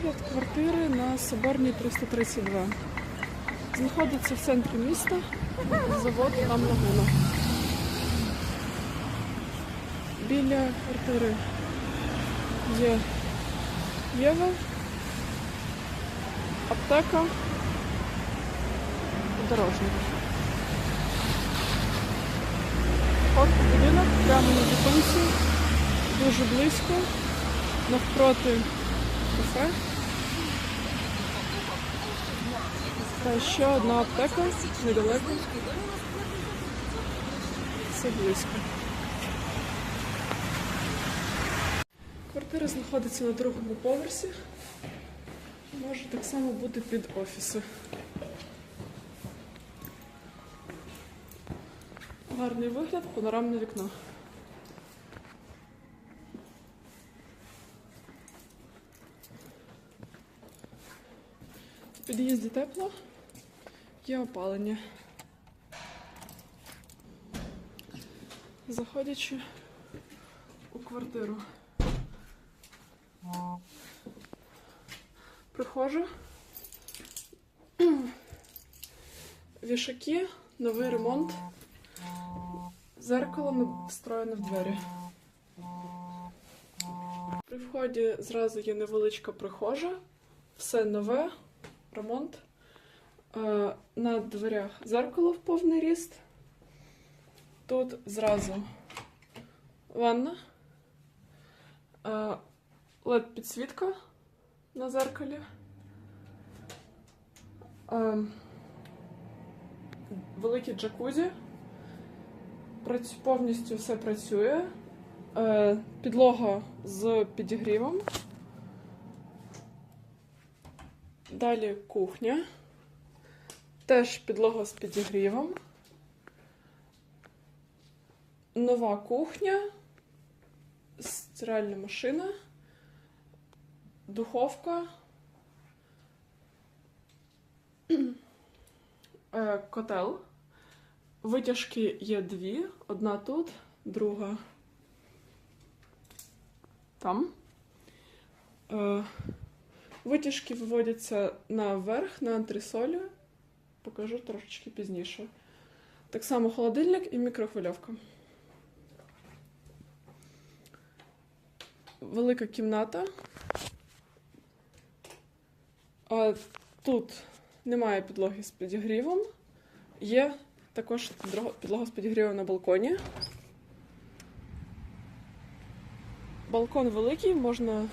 Огляд квартири на Соборній 332. Знаходиться в центрі міста. Завод там лагуна. Біля квартири є Єва, аптека, дорожник. От будинок прямо на зупинці, дуже близько, навпроти кафе. Та ще одна аптека недалеко. Все близько. Квартира знаходиться на другому поверсі. Може так само бути під офіси. Гарний вигляд, панорамне вікно. В під'їзді тепло, є опалення. Заходячи у квартиру. Прихожа. Вішаки, новий ремонт. Зеркало встроєне в двері. При вході зразу є невеличка прихожа, все нове, ремонт. Е, На дверях зеркало в повний ріст. Тут зразу ванна, led підсвітка на зеркалі. Е, Велике джакузі. Повністю все працює. Е, Підлога з підігрівом. Далі кухня. Теж підлога з підігрівом. Нова кухня. Стиральна машина. Духовка. Е, Котел. Витяжки є дві. Одна тут, друга там. Витяжки виводяться наверх, на антресолі. Покажу трошечки пізніше. Так само холодильник і мікрохвильовка. Велика кімната. Тут немає підлоги з підігрівом. Є також підлога- з підігрівом на балконі. Балкон великий, можна